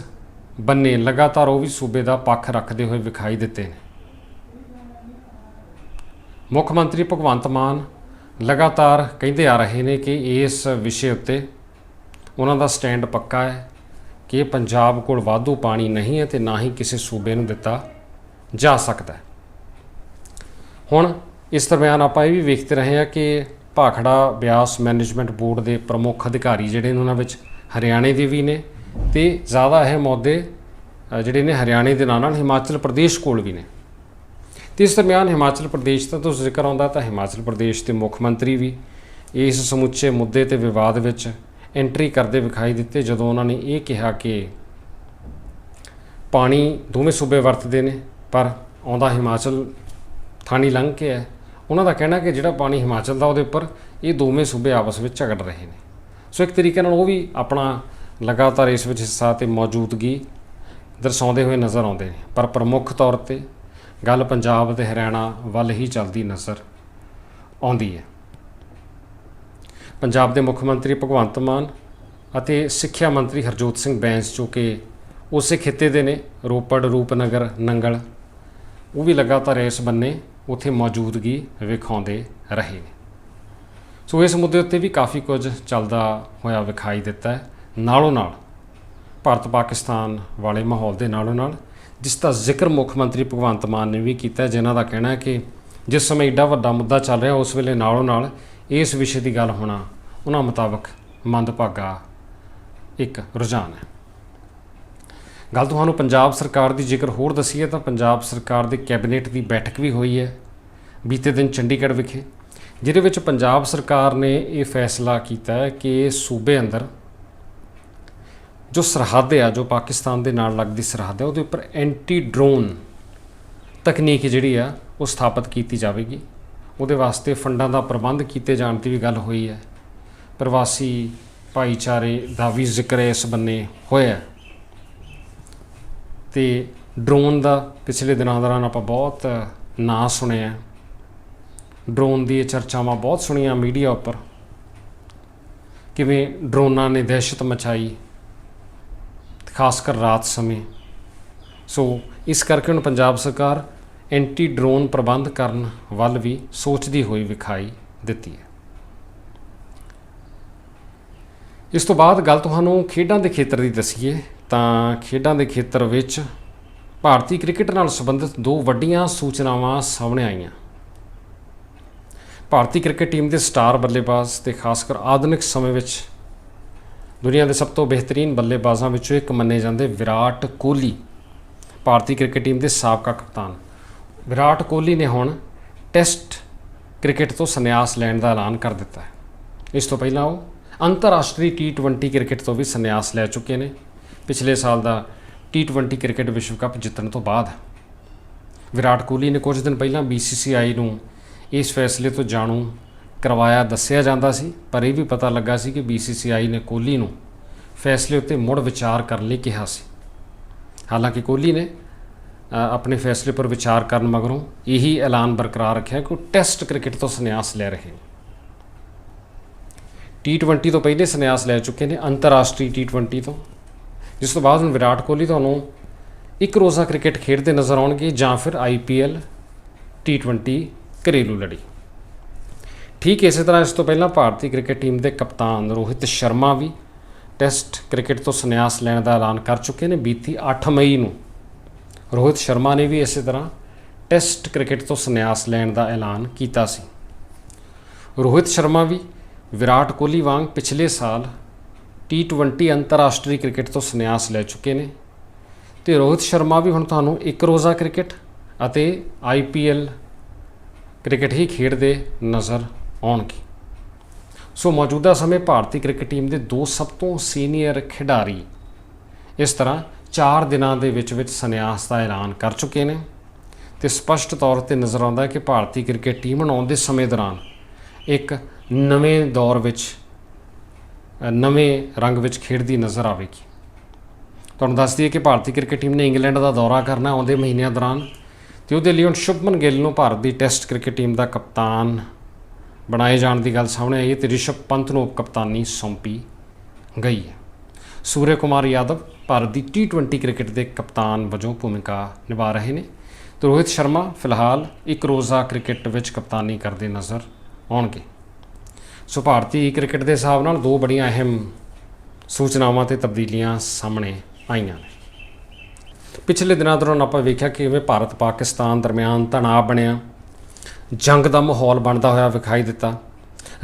ਬੰਨੇ ਲਗਾਤਾਰ ਉਹ ਵੀ ਸੂਬੇ ਦਾ ਪੱਖ ਰੱਖਦੇ ਹੋਏ ਵਿਖਾਈ ਦਿੱਤੇ ਨੇ। ਮੁੱਖ ਮੰਤਰੀ ਭਗਵੰਤ ਮਾਨ ਲਗਾਤਾਰ ਕਹਿੰਦੇ ਆ ਰਹੇ ਨੇ ਕਿ ਇਸ ਵਿਸ਼ੇ ਉੱਤੇ ਉਹਨਾਂ ਦਾ ਸਟੈਂਡ ਪੱਕਾ ਹੈ ਕਿ ਪੰਜਾਬ ਕੋਲ ਵਾਧੂ ਪਾਣੀ ਨਹੀਂ ਹੈ ਤੇ ਨਾ ਹੀ ਕਿਸੇ ਸੂਬੇ ਨੂੰ ਦਿੱਤਾ ਜਾ ਸਕਦਾ ਹੁਣ ਇਸ ਦਰਮਿਆਨ ਆਪਾਂ ਇਹ ਵੀ ਵੇਖਦੇ ਰਹੇ ਹਾਂ ਕਿ ਭਾਖੜਾ ਬਿਆਸ ਮੈਨੇਜਮੈਂਟ ਬੋਰਡ ਦੇ ਪ੍ਰਮੁੱਖ ਅਧਿਕਾਰੀ ਜਿਹੜੇ ਨੇ ਉਹਨਾਂ ਵਿੱਚ ਹਰਿਆਣੇ ਦੇ ਵੀ ਨੇ ਤੇ ਜ਼ਿਆਦਾ ਅਹਿਮ ਅਹੁਦੇ ਜਿਹੜੇ ਨੇ ਹਰਿਆਣੇ ਦੇ ਨਾਲ ਨਾਲ ਹਿਮਾਚਲ ਪ੍ਰਦੇਸ਼ ਕੋਲ ਵੀ ਨੇ। ਤੇ ਇਸ ਦਰਮਿਆਨ ਹਿਮਾਚਲ ਪ੍ਰਦੇਸ਼ ਦਾ ਤੋਂ ਜ਼ਿਕਰ ਆਉਂਦਾ ਤਾਂ ਹਿਮਾਚਲ ਪ੍ਰਦੇਸ਼ ਦੇ ਮੁੱਖ ਮੰਤਰੀ ਵੀ ਇਸ ਸਮੁੱਚੇ ਮੁੱਦੇ ਤੇ ਵਿਵਾਦ ਵਿੱਚ ਐਂਟਰੀ ਕਰਦੇ ਵਿਖਾਈ ਦਿੱਤੇ ਜਦੋਂ ਉਹਨਾਂ ਨੇ ਇਹ ਕਿਹਾ ਕਿ ਪਾਣੀ ਦੋਵੇਂ ਸੂਬੇ ਵਰਤਦੇ ਨੇ, ਪਰ ਆਉਂਦਾ ਹਿਮਾਚਲ ਥਾਣੀ ਲੰਘ ਕੇ ਹੈ। ਉਹਨਾਂ ਦਾ ਕਹਿਣਾ ਕਿ ਜਿਹੜਾ ਪਾਣੀ ਹਿਮਾਚਲ ਦਾ ਉਹਦੇ ਉੱਪਰ, ਇਹ ਦੋਵੇਂ ਸੂਬੇ ਆਪਸ ਵਿੱਚ ਝਗੜ ਰਹੇ ਨੇ। ਸੋ ਇੱਕ ਤਰੀਕੇ ਨਾਲ ਉਹ ਵੀ ਆਪਣਾ ਲਗਾਤਾਰ ਇਸ ਵਿੱਚ ਹਿੱਸਾ ਤੇ ਮੌਜੂਦਗੀ ਦਰਸਾਉਂਦੇ ਹੋਏ ਨਜ਼ਰ ਆਉਂਦੇ ਨੇ। ਪਰ ਪ੍ਰਮੁੱਖ ਤੌਰ ਤੇ ਗੱਲ ਪੰਜਾਬ ਤੇ ਹਰਿਆਣਾ ਵੱਲ ਹੀ ਚੱਲਦੀ ਨਜ਼ਰ ਆਉਂਦੀ ਹੈ। ਪੰਜਾਬ ਦੇ ਮੁੱਖ ਮੰਤਰੀ ਭਗਵੰਤ ਮਾਨ ਅਤੇ ਸਿੱਖਿਆ ਮੰਤਰੀ ਹਰਜੋਤ ਸਿੰਘ ਬੈਂਸ, ਜੋ ਕਿ ਉਸੇ ਖਿੱਤੇ ਦੇ ਨੇ, ਰੋਪੜ, ਰੂਪਨਗਰ, ਨੰਗਲ, ਉਹ ਵੀ ਲਗਾਤਾਰ ਇਸ ਬੰਨੇ ਉੱਥੇ ਮੌਜੂਦਗੀ ਵਿਖਾਉਂਦੇ ਰਹੇ ਨੇ। ਸੋ ਇਸ ਮੁੱਦੇ ਉੱਤੇ ਵੀ ਕਾਫੀ ਕੁਝ ਚੱਲਦਾ ਹੋਇਆ ਵਿਖਾਈ ਦਿੱਤਾ ਹੈ। ਨਾਲੋਂ ਨਾਲ ਭਾਰਤ ਪਾਕਿਸਤਾਨ ਵਾਲੇ ਮਾਹੌਲ ਦੇ ਨਾਲੋਂ ਨਾਲ, ਜਿਸ ਦਾ ਜ਼ਿਕਰ ਮੁੱਖ ਮੰਤਰੀ ਭਗਵੰਤ ਮਾਨ ਨੇ ਵੀ ਕੀਤਾ ਜਿਨ੍ਹਾਂ ਦਾ ਕਹਿਣਾ ਹੈ ਕਿ ਜਿਸ ਸਮੇਂ ਏਡਾ ਵੱਡਾ ਮੁੱਦਾ ਚੱਲ ਰਿਹਾ, ਉਸ ਵੇਲੇ ਨਾਲੋਂ ਨਾਲ ਇਸ ਵਿਸ਼ੇ ਦੀ ਗੱਲ ਹੋਣਾ ਉਹਨਾਂ ਮੁਤਾਬਕ ਮੰਦਭਾਗਾ ਇੱਕ ਰੁਝਾਨ ਹੈ ਗੱਲ ਤੁਹਾਨੂੰ ਪੰਜਾਬ ਸਰਕਾਰ ਦੀ ਜੇਕਰ ਹੋਰ ਦਸੀਏ ਤਾਂ ਪੰਜਾਬ ਸਰਕਾਰ ਦੇ ਕੈਬਨਿਟ ਦੀ ਬੈਠਕ ਵੀ ਹੋਈ ਹੈ ਬੀਤੇ ਦਿਨ ਚੰਡੀਗੜ੍ਹ ਵਿਖੇ ਜਿਹਦੇ ਵਿੱਚ ਪੰਜਾਬ ਸਰਕਾਰ ਨੇ ਇਹ ਫੈਸਲਾ ਕੀਤਾ ਹੈ ਕਿ ਸੂਬੇ ਅੰਦਰ ਜੋ ਸਰਹੱਦ ਆ ਜੋ ਪਾਕਿਸਤਾਨ ਦੇ ਨਾਲ ਲੱਗਦੀ ਸਰਹੱਦ ਹੈ ਉਹਦੇ ਉੱਪਰ ਐਂਟੀ ਡਰੋਨ ਤਕਨੀਕ ਜਿਹੜੀ ਆ ਉਹ ਸਥਾਪਿਤ ਕੀਤੀ ਜਾਵੇਗੀ ਉਹਦੇ ਵਾਸਤੇ ਫੰਡਾਂ ਦਾ ਪ੍ਰਬੰਧ ਕੀਤੇ ਜਾਣ ਦੀ ਵੀ ਗੱਲ ਹੋਈ ਹੈ ਪ੍ਰਵਾਸੀ ਭਾਈਚਾਰੇ ਦਾ ਵੀ ਜ਼ਿਕਰ ਇਸ ਬੰਨੇ ਹੋਇਆ ਹੈ। ਤੇ ਡਰੋਨ ਦਾ ਪਿਛਲੇ ਦਿਨਾਂ ਦੌਰਾਨ ਆਪਾਂ ਬਹੁਤ ਨਾਂ ਸੁਣਿਆ ਡਰੋਨ ਦੀ ਇਹ ਚਰਚਾਵਾਂ ਬਹੁਤ ਸੁਣੀਆਂ ਮੀਡੀਆ ਉੱਪਰ। ਕਿਵੇਂ ਡਰੋਨਾਂ ਨੇ ਦਹਿਸ਼ਤ ਮਚਾਈ ਖਾਸ ਕਰ ਰਾਤ ਸਮੇਂ। ਸੋ ਇਸ ਕਰਕੇ ਹੁਣ ਪੰਜਾਬ ਸਰਕਾਰ ਐਂਟੀ ਡਰੋਨ ਪ੍ਰਬੰਧ ਕਰਨ ਵੱਲ ਵੀ ਸੋਚਦੀ ਹੋਈ ਵਿਖਾਈ ਦਿੱਤੀ ਹੈ। ਇਸ ਤੋਂ ਬਾਅਦ ਗੱਲ ਤੁਹਾਨੂੰ ਖੇਡਾਂ ਦੇ ਖੇਤਰ ਦੀ ਦਸੀਏ, ਤਾਂ ਖੇਡਾਂ ਦੇ ਖੇਤਰ ਵਿੱਚ ਭਾਰਤੀ ਕ੍ਰਿਕਟ ਨਾਲ ਸੰਬੰਧਿਤ ਦੋ ਵੱਡੀਆਂ ਸੂਚਨਾਵਾਂ ਸਾਹਮਣੇ ਆਈਆਂ। ਭਾਰਤੀ ਕ੍ਰਿਕਟ ਟੀਮ ਦੇ ਸਟਾਰ ਬੱਲੇਬਾਜ਼ ਤੇ ਖਾਸ ਕਰ ਆਧੁਨਿਕ ਸਮੇਂ ਵਿੱਚ ਦੁਨੀਆ ਦੇ ਸਭ ਤੋਂ ਬਿਹਤਰੀਨ ਬੱਲੇਬਾਜ਼ਾਂ ਵਿੱਚੋਂ ਇੱਕ ਮੰਨੇ ਜਾਂਦੇ ਵਿਰਾਟ ਕੋਹਲੀ, ਭਾਰਤੀ ਕ੍ਰਿਕਟ ਟੀਮ ਦੇ ਸਾਬਕਾ ਕਪਤਾਨ। ਵਿਰਾਟ ਕੋਹਲੀ ਨੇ ਹੁਣ ਟੈਸਟ ਕ੍ਰਿਕਟ ਤੋਂ ਸੰਨਿਆਸ ਲੈਣ ਦਾ ਐਲਾਨ ਕਰ ਦਿੱਤਾ ਹੈ। ਇਸ ਤੋਂ ਪਹਿਲਾਂ ਉਹ ਅੰਤਰਰਾਸ਼ਟਰੀ T20 ਕ੍ਰਿਕਟ ਤੋਂ ਵੀ ਸੰਨਿਆਸ ਲੈ ਚੁੱਕੇ ਨੇ। ਪਿਛਲੇ ਸਾਲ ਦਾ T20 ਕ੍ਰਿਕਟ ਵਿਸ਼ਵ ਕੱਪ ਜਿੱਤਣ ਤੋਂ ਬਾਅਦ ਵਿਰਾਟ ਕੋਹਲੀ ਨੇ ਕੁਝ ਦਿਨ ਪਹਿਲਾਂ BCCI ਨੂੰ ਇਸ ਫੈਸਲੇ ਤੋਂ ਜਾਣੂ ਕਰਵਾਇਆ, ਦੱਸਿਆ ਜਾਂਦਾ ਸੀ, ਪਰ ਇਹ ਵੀ ਪਤਾ ਲੱਗਾ ਸੀ ਕਿ BCCI ਨੇ ਕੋਹਲੀ ਨੂੰ ਫੈਸਲੇ ਉੱਤੇ ਮੁੜ ਵਿਚਾਰ ਕਰਨ ਲਈ ਕਿਹਾ ਸੀ। ਹਾਲਾਂਕਿ ਕੋਹਲੀ ਨੇ ਆਪਣੇ ਫੈਸਲੇ ਪਰ ਵਿਚਾਰ ਕਰਨ ਮਗਰੋਂ ਇਹੀ ਐਲਾਨ ਬਰਕਰਾਰ ਰੱਖਿਆ ਕਿ ਉਹ ਟੈਸਟ ਕ੍ਰਿਕਟ ਤੋਂ ਸੰਨਿਆਸ ਲੈ ਰਹੇ ਨੇ। T20 ਤੋਂ ਪਹਿਲੇ ਸੰਨਿਆਸ ਲੈ ਚੁੱਕੇ ਨੇ, ਅੰਤਰਰਾਸ਼ਟਰੀ T20 ਤੋਂ। ਜਿਸ ਤੋਂ ਬਾਅਦ ਹੁਣ ਵਿਰਾਟ ਕੋਹਲੀ ਤੁਹਾਨੂੰ ਇੱਕ ਰੋਜ਼ਾ ਕ੍ਰਿਕਟ ਖੇਡਦੇ ਨਜ਼ਰ ਆਉਣਗੇ ਜਾਂ ਫਿਰ IPL T20 ਘਰੇਲੂ ਲੜੀ। ਠੀਕ ਇਸੇ ਤਰ੍ਹਾਂ ਇਸ ਤੋਂ ਪਹਿਲਾਂ ਭਾਰਤੀ ਕ੍ਰਿਕਟ ਟੀਮ ਦੇ ਕਪਤਾਨ ਰੋਹਿਤ ਸ਼ਰਮਾ ਵੀ ਟੈਸਟ ਕ੍ਰਿਕਟ ਤੋਂ ਸੰਨਿਆਸ ਲੈਣ ਦਾ ਐਲਾਨ ਕਰ ਚੁੱਕੇ ਨੇ ਬੀਤੀ 8 ਮਈ ਨੂੰ। ਰੋਹਿਤ ਸ਼ਰਮਾ ਨੇ ਵੀ ਇਸੇ ਤਰ੍ਹਾਂ ਟੈਸਟ ਕ੍ਰਿਕਟ ਤੋਂ ਸੰਨਿਆਸ ਲੈਣ ਦਾ ਐਲਾਨ ਕੀਤਾ ਸੀ। ਰੋਹਿਤ ਸ਼ਰਮਾ ਵੀ ਵਿਰਾਟ ਕੋਹਲੀ ਵਾਂਗ ਪਿਛਲੇ ਸਾਲ T20 ਅੰਤਰਰਾਸ਼ਟਰੀ ਕ੍ਰਿਕਟ ਤੋਂ ਸੰਨਿਆਸ ਲੈ ਚੁੱਕੇ ਨੇ। ਤੇ ਰੋਹਿਤ ਸ਼ਰਮਾ ਵੀ ਹੁਣ ਤੁਹਾਨੂੰ ਇੱਕ ਰੋਜ਼ਾ ਕ੍ਰਿਕਟ ਅਤੇ IPL ਕ੍ਰਿਕਟ ਹੀ ਖੇਡਦੇ ਨਜ਼ਰ ਆਉਣਗੇ। ਸੋ ਮੌਜੂਦਾ ਸਮੇਂ ਭਾਰਤੀ ਕ੍ਰਿਕਟ ਟੀਮ ਦੇ ਦੋ ਸਭ ਤੋਂ ਸੀਨੀਅਰ ਖਿਡਾਰੀ ਇਸ ਤਰ੍ਹਾਂ 4 ਦਿਨਾਂ ਦੇ ਵਿੱਚ ਵਿੱਚ ਸੰਨਿਆਸ ਦਾ ਐਲਾਨ ਕਰ ਚੁੱਕੇ ਨੇ। ਤੇ ਸਪਸ਼ਟ ਤੌਰ ਤੇ ਨਜ਼ਰ ਆਉਂਦਾ ਹੈ ਕਿ ਭਾਰਤੀ ਕ੍ਰਿਕਟ ਟੀਮ ਹੁਣ ਆਉਣ ਦੇ ਸਮੇਂ ਦੌਰਾਨ ਇੱਕ ਨਵੇਂ ਦੌਰ ਵਿੱਚ ਨਵੇਂ ਰੰਗ ਵਿੱਚ ਖੇਡਦੀ ਨਜ਼ਰ ਆਵੇਗੀ। ਤੁਹਾਨੂੰ ਦੱਸ ਦਈਏ ਕਿ ਭਾਰਤੀ ਕ੍ਰਿਕਟ ਟੀਮ ਨੇ ਇੰਗਲੈਂਡ ਦਾ ਦੌਰਾ ਕਰਨਾ ਆਉਂਦੇ ਮਹੀਨਿਆਂ ਦੌਰਾਨ ਤੇ ਉਹਦੇ ਲਈ ਹੁਣ ਸ਼ੁਭਮਨ ਗਿੱਲ ਨੂੰ ਭਾਰਤ ਦੀ ਟੈਸਟ ਕ੍ਰਿਕਟ ਟੀਮ ਦਾ ਕਪਤਾਨ ਬਣਾਏ ਜਾਣ ਦੀ ਗੱਲ ਸਾਹਮਣੇ ਆਈ ਹੈ ਤੇ ਰਿਸ਼ਭ ਪੰਤ ਨੂੰ ਉਪ ਕਪਤਾਨੀ ਸੌਂਪੀ ਗਈ ਹੈ। ਸੂਰਯ ਕੁਮਾਰ ਯਾਦਵ ਭਾਰਤ ਦੀ T20 ਕ੍ਰਿਕਟ ਦੇ ਕਪਤਾਨ ਵਜੋਂ ਭੂਮਿਕਾ ਨਿਭਾ ਰਹੇ ਨੇ ਤੇ ਰੋਹਿਤ ਸ਼ਰਮਾ ਫਿਲਹਾਲ ਇੱਕ ਰੋਜ਼ਾ ਕ੍ਰਿਕਟ ਵਿੱਚ ਕਪਤਾਨੀ ਕਰਦੇ ਨਜ਼ਰ ਆਉਣਗੇ। ਸੋ ਭਾਰਤੀ ਕ੍ਰਿਕਟ ਦੇ ਹਿਸਾਬ ਨਾਲ ਦੋ ਬੜੀਆਂ ਅਹਿਮ ਸੂਚਨਾਵਾਂ ਤੇ ਤਬਦੀਲੀਆਂ ਸਾਹਮਣੇ ਆਈਆਂ ਨੇ। ਪਿਛਲੇ ਦਿਨਾਂ ਦੌਰਾਨ ਆਪਾਂ ਵੇਖਿਆ ਕਿ ਕਿਵੇਂ ਭਾਰਤ ਪਾਕਿਸਤਾਨ ਦਰਮਿਆਨ ਤਣਾਅ ਬਣਿਆ। ਜੰਗ ਦਾ ਮਾਹੌਲ ਬਣਦਾ ਹੋਇਆ ਵਿਖਾਈ ਦਿੱਤਾ।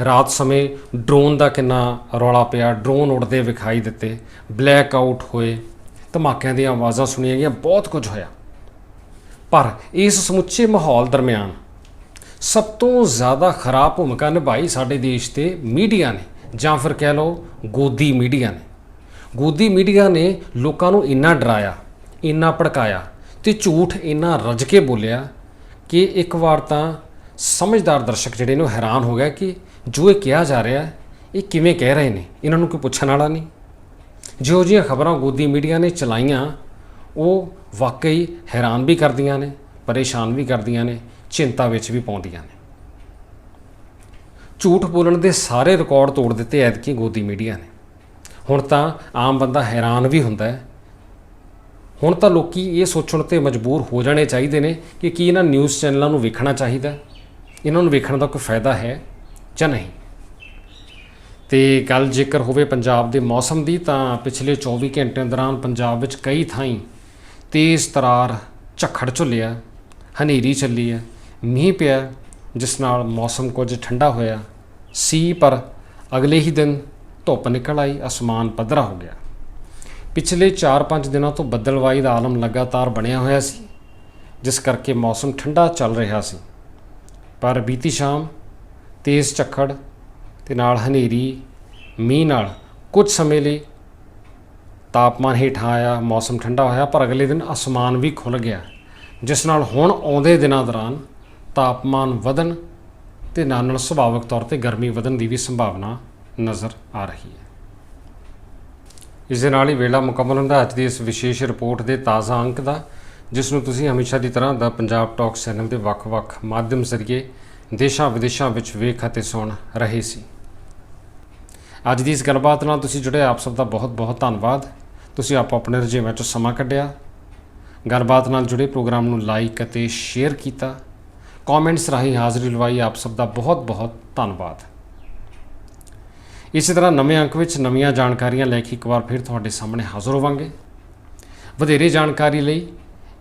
ਰਾਤ ਸਮੇਂ ਡਰੋਨ ਦਾ ਕਿੰਨਾ ਰੌਲਾ ਪਿਆ, ਡਰੋਨ ਉੱਡਦੇ ਵਿਖਾਈ ਦਿੱਤੇ। ਬਲੈਕ ਆਊਟ ਹੋਏ। ਧਮਾਕਿਆਂ ਦੀਆਂ ਆਵਾਜ਼ਾਂ ਸੁਣੀਆਂ ਗਈਆਂ, ਬਹੁਤ ਕੁਝ ਹੋਇਆ। ਪਰ ਇਸ ਸਮੁੱਚੇ ਮਾਹੌਲ ਦਰਮਿਆਨ ਸਭ ਤੋਂ ਜ਼ਿਆਦਾ ਖਰਾਬ ਭੂਮਿਕਾ ਨਿਭਾਈ ਸਾਡੇ ਦੇਸ਼ ਤੇ ਮੀਡੀਆ ਨੇ, ਜਾਂ ਫਿਰ ਕਹਿ ਲਓ ਗੋਦੀ ਮੀਡੀਆ ਨੇ। ਗੋਦੀ ਮੀਡੀਆ ਨੇ ਲੋਕਾਂ ਨੂੰ ਇੰਨਾ ਡਰਾਇਆ, ਇੰਨਾ ਭੜਕਾਇਆ ਤੇ ਝੂਠ ਇੰਨਾ ਰੱਜ ਕੇ ਬੋਲਿਆ ਕਿ ਇੱਕ ਵਾਰ ਤਾਂ ਸਮਝਦਾਰ ਦਰਸ਼ਕ ਜਿਹੜੇ ਨੇ ਉਹ ਹੈਰਾਨ ਹੋ ਗਿਆ ਕਿ ਜੋ ਇਹ ਕਿਹਾ ਜਾ ਰਿਹਾ, ਇਹ ਕਿਵੇਂ ਕਹਿ ਰਹੇ ਨੇ? ਇਹਨਾਂ ਨੂੰ ਕੋਈ ਪੁੱਛਣ ਵਾਲਾ ਨਹੀਂ। ਜਿਹੋ ਜਿਹੀਆਂ ਖਬਰਾਂ ਗੋਦੀ ਮੀਡੀਆ ਨੇ ਚਲਾਈਆਂ, ਉਹ ਵਾਕਈ ਹੈਰਾਨ ਵੀ ਕਰਦੀਆਂ ਨੇ, ਪਰੇਸ਼ਾਨ ਵੀ ਕਰਦੀਆਂ ਨੇ। ਚਿੰਤਾ ਵਿੱਚ ਵੀ ਪਾਉਂਦੀਆਂ ਨੇ। ਝੂਠ ਬੋਲਣ ਦੇ ਸਾਰੇ ਰਿਕਾਰਡ ਤੋੜ ਦਿੱਤੇ ਐਤਕੀ ਗੋਦੀ ਮੀਡੀਆ ਨੇ। ਹੁਣ ਤਾਂ ਆਮ ਬੰਦਾ ਹੈਰਾਨ ਵੀ ਹੁੰਦਾ ਹੈ। ਹੁਣ ਤਾਂ ਲੋਕੀ ਇਹ ਸੋਚਣ ਤੇ ਮਜਬੂਰ ਹੋ ਜਾਣੇ ਚਾਹੀਦੇ ਨੇ ਕਿ ਕੀ ਇਹਨਾਂ ਨਿਊਜ਼ ਚੈਨਲਾਂ ਨੂੰ ਵੇਖਣਾ ਚਾਹੀਦਾ ਇਹਨਾਂ ਨੂੰ ਵੇਖਣ ਦਾ ਕੋਈ ਫਾਇਦਾ ਹੈ ਜਾਂ ਨਹੀਂ? ਤੇ ਗੱਲ ਜੇਕਰ ਹੋਵੇ ਪੰਜਾਬ ਦੇ ਮੌਸਮ ਦੀ ਤਾਂ ਪਿਛਲੇ 24 ਘੰਟਿਆਂ ਦੌਰਾਨ ਪੰਜਾਬ ਵਿੱਚ ਕਈ ਥਾਈਂ ਤੇਜ਼ ਤਰਾਰ ਝੱਖੜ ਝੁੱਲਿਆ, ਹਨੇਰੀ ਚੱਲੀ ਹੈ। ਮੀਂਹ ਪਿਆ, ਜਿਸ ਨਾਲ ਮੌਸਮ ਕੁਝ ਠੰਡਾ ਹੋਇਆ। ਸੀ ਪਰ ਅਗਲੇ ਹੀ ਦਿਨ ਧੁੱਪ ਨਿਕਲ ਆਈ, ਅਸਮਾਨ ਪੱਧਰਾ ਹੋ ਗਿਆ। ਪਿਛਲੇ 4-5 ਦਿਨਾਂ ਤੋਂ ਬੱਦਲਵਾਈ ਦਾ ਆਲਮ ਲਗਾਤਾਰ ਬਣਿਆ ਹੋਇਆ ਸੀ, ਜਿਸ ਕਰਕੇ ਮੌਸਮ ਠੰਡਾ ਚੱਲ ਰਿਹਾ ਸੀ। ਪਰ ਬੀਤੀ ਸ਼ਾਮ ਤੇਜ਼ ਝੱਖੜ ਤੇ ਨਾਲ ਹਨੇਰੀ, ਮੀਂਹ ਨਾਲ ਕੁਝ ਸਮੇਂ ਲਈ ਤਾਪਮਾਨ ਹੇਠਾਂ ਆਇਆ, ਮੌਸਮ ਠੰਡਾ ਹੋਇਆ, ਪਰ ਅਗਲੇ ਦਿਨ ਅਸਮਾਨ ਵੀ ਖੁੱਲ ਗਿਆ, ਜਿਸ ਨਾਲ ਹੁਣ ਆਉਂਦੇ ਦਿਨਾਂ ਦੌਰਾਨ ਤਾਪਮਾਨ ਵਧਣ ਤੇ ਨਾਲ ਨਾਲ ਸੁਭਾਵਿਕ ਤੌਰ ਤੇ ਗਰਮੀ ਵਧਣ ਦੀ ਵੀ ਸੰਭਾਵਨਾ ਨਜ਼ਰ ਆ ਰਹੀ ਹੈ। ਇਸ ਦੇ ਨਾਲ ਹੀ ਵੇਲਾ ਮੁਕੰਮਲ ਹੁੰਦਾ ਅੱਜ ਦੀ ਇਸ ਵਿਸ਼ੇਸ਼ ਰਿਪੋਰਟ ਦੇ ਤਾਜ਼ਾ ਅੰਕ ਦਾ, ਜਿਸ ਨੂੰ ਤੁਸੀਂ ਹਮੇਸ਼ਾ ਦੀ ਤਰ੍ਹਾਂ ਦਾ ਪੰਜਾਬ ਟਾਕ ਚੈਨਲ ਦੇ ਵੱਖ-ਵੱਖ ਮਾਧਿਅਮ ਜ਼ਰੀਏ ਦੇਸ਼ਾਂ ਵਿਦੇਸ਼ਾਂ ਵਿੱਚ ਵੇਖ ਅਤੇ ਸੁਣ ਰਹੇ ਸੀ। ਅੱਜ ਦੀ ਇਸ ਗੱਲਬਾਤ ਨਾਲ ਤੁਸੀਂ ਜੁੜੇ ਆਪ ਸਭ ਦਾ ਬਹੁਤ-ਬਹੁਤ ਧੰਨਵਾਦ। ਤੁਸੀਂ ਆਪੋ ਆਪਣੇ ਰੁਝੇਵਿਆਂ ਚੋਂ ਸਮਾਂ ਕੱਢਿਆ। ਗੱਲਬਾਤ ਨਾਲ ਜੁੜੇ ਪ੍ਰੋਗਰਾਮ ਨੂੰ ਲਾਈਕ ਅਤੇ ਸ਼ੇਅਰ ਕੀਤਾ। ਕਮੈਂਟਸ ਰਾਹੀਂ ਹਾਜ਼ਰੀ ਲਵਾਈ ਆਪ ਸਭ ਦਾ ਬਹੁਤ-ਬਹੁਤ ਧੰਨਵਾਦ। ਇਸੇ ਤਰ੍ਹਾਂ ਨਵੇਂ ਅੰਕ ਵਿੱਚ ਨਵੀਆਂ ਜਾਣਕਾਰੀਆਂ ਲੈ ਕੇ ਇੱਕ ਵਾਰ ਫਿਰ ਤੁਹਾਡੇ ਸਾਹਮਣੇ ਹਾਜ਼ਰ ਹੋਵਾਂਗੇ। ਵਧੇਰੇ ਜਾਣਕਾਰੀ ਲਈ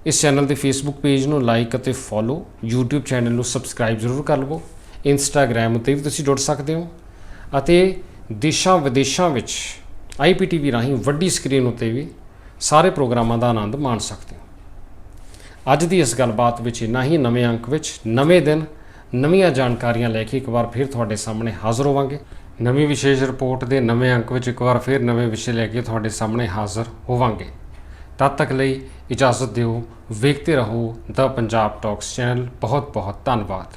ਇਸ ਚੈਨਲ ਦੇ ਫੇਸਬੁੱਕ ਪੇਜ ਨੂੰ ਲਾਈਕ ਅਤੇ ਫੋਲੋ YouTube ਚੈਨਲ ਨੂੰ ਸਬਸਕ੍ਰਾਈਬ ਜ਼ਰੂਰ ਕਰ ਲਵੋ। Instagram ਉੱਤੇ ਵੀ ਤੁਸੀਂ ਜੁੜ ਸਕਦੇ ਹੋ ਅਤੇ ਦੇਸ਼ਾਂ ਵਿਦੇਸ਼ਾਂ ਵਿੱਚ IPTV ਰਾਹੀਂ ਵੱਡੀ ਸਕਰੀਨ ਉੱਤੇ ਵੀ ਸਾਰੇ ਪ੍ਰੋਗਰਾਮਾਂ ਦਾ ਆਨੰਦ ਮਾਣ ਸਕਦੇ ਹੋ। ਅੱਜ ਦੀ ਇਸ ਗੱਲਬਾਤ ਵਿੱਚ ਇੰਨਾ ਹੀ। ਨਵੇਂ ਅੰਕ ਵਿੱਚ ਨਵੇਂ ਦਿਨ, ਨਵੀਆਂ ਜਾਣਕਾਰੀਆਂ ਲੈ ਕੇ ਇੱਕ ਵਾਰ ਫਿਰ ਤੁਹਾਡੇ ਸਾਹਮਣੇ ਹਾਜ਼ਰ ਹੋਵਾਂਗੇ। ਨਵੀਂ ਵਿਸ਼ੇਸ਼ ਰਿਪੋਰਟ ਦੇ ਨਵੇਂ ਅੰਕ ਵਿੱਚ ਇੱਕ ਵਾਰ ਫਿਰ ਨਵੇਂ ਵਿਸ਼ੇ ਲੈ ਕੇ ਤੁਹਾਡੇ ਸਾਹਮਣੇ ਹਾਜ਼ਰ ਹੋਵਾਂਗੇ। ਤਦ ਤੱਕ ਲਈ ਇਜਾਜ਼ਤ ਦਿਓ। ਵੇਖਦੇ ਰਹੋ ਦ ਪੰਜਾਬ ਟਾਕਸ ਚੈਨਲ। ਬਹੁਤ ਬਹੁਤ ਧੰਨਵਾਦ।